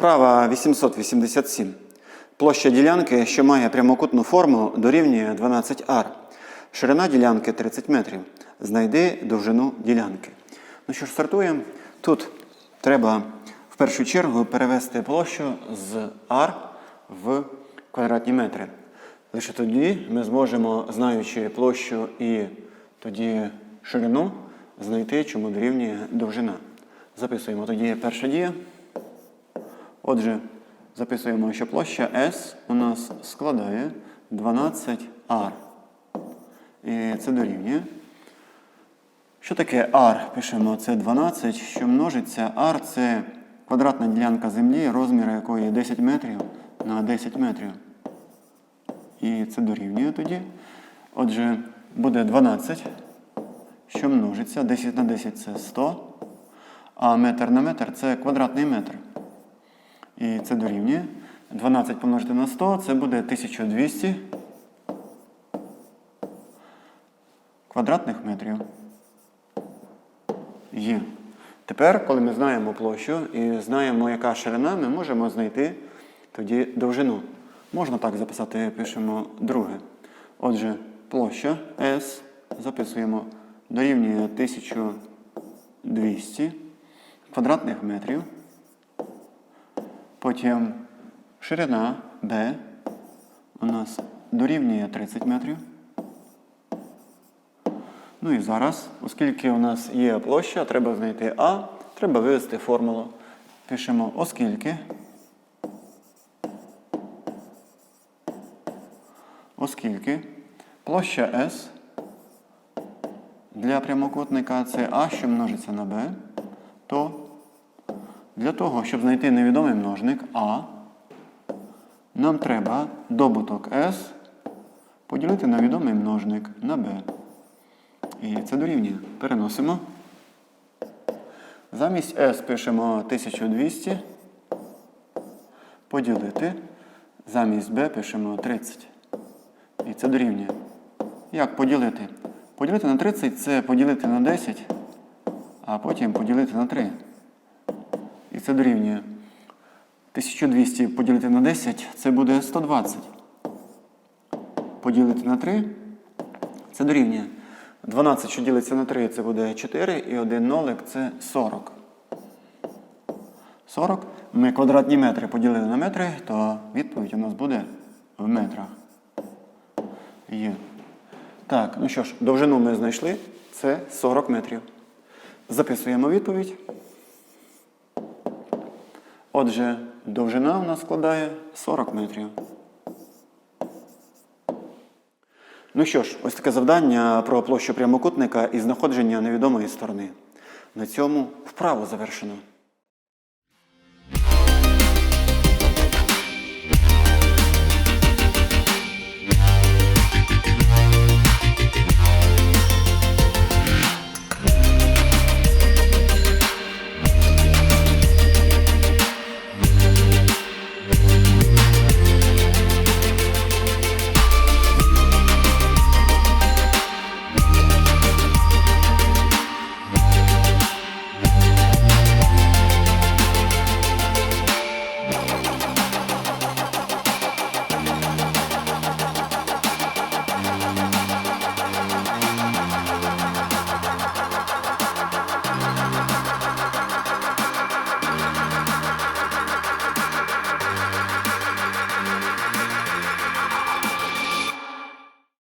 Вправа 887. Площа ділянки, що має прямокутну форму, дорівнює 12 ар. Ширина ділянки 30 метрів. Знайди довжину ділянки. Ну що ж, стартуємо. Тут треба в першу чергу перевести площу з ар в квадратні метри. Лише тоді ми зможемо, знаючи площу і тоді ширину, знайти, чому дорівнює довжина. Записуємо тоді перша дія. Отже, записуємо, що площа S у нас складає 12 r. І це дорівнює. Що таке r? Пишемо це 12, що множиться r це квадратна ділянка землі, розмір якої 10 метрів на 10 метрів. І це дорівнює тоді. Отже, буде 12, що множиться. 10 на 10 це 100, а метр на метр це квадратний метр. І це дорівнює. 12 помножити на 100 це буде 1200 квадратних метрів. Є. Тепер, коли ми знаємо площу і знаємо, яка ширина, ми можемо знайти тоді довжину. Можна так записати, пишемо друге. Отже, площа S записуємо дорівнює 1200 квадратних метрів. Потім ширина B у нас дорівнює 30 метрів. Ну і зараз, оскільки у нас є площа, треба знайти А, треба вивести формулу. Пишемо оскільки. Оскільки площа S для прямокутника це А, що множиться на Б, то для того, щоб знайти невідомий множник А, нам треба добуток S поділити на відомий множник на B. І це дорівнює. Переносимо. Замість S пишемо 1200. Поділити. Замість B пишемо 30. І це дорівнює. Як поділити? Поділити на 30 це поділити на 10, а потім поділити на 3. І це дорівнює. 1200 поділити на 10 це буде 120. Поділити на 3 це дорівнює. 12, що ділиться на 3, це буде 4, і 1 нолик це 40. 40. Ми квадратні метри поділили на метри, то відповідь у нас буде в метрах. Є. Так, ну що ж, довжину ми знайшли. Це 40 метрів. Записуємо відповідь. Отже, довжина у нас складає 40 метрів. Ну що ж, ось таке завдання про площу прямокутника і знаходження невідомої сторони. На цьому вправо завершено.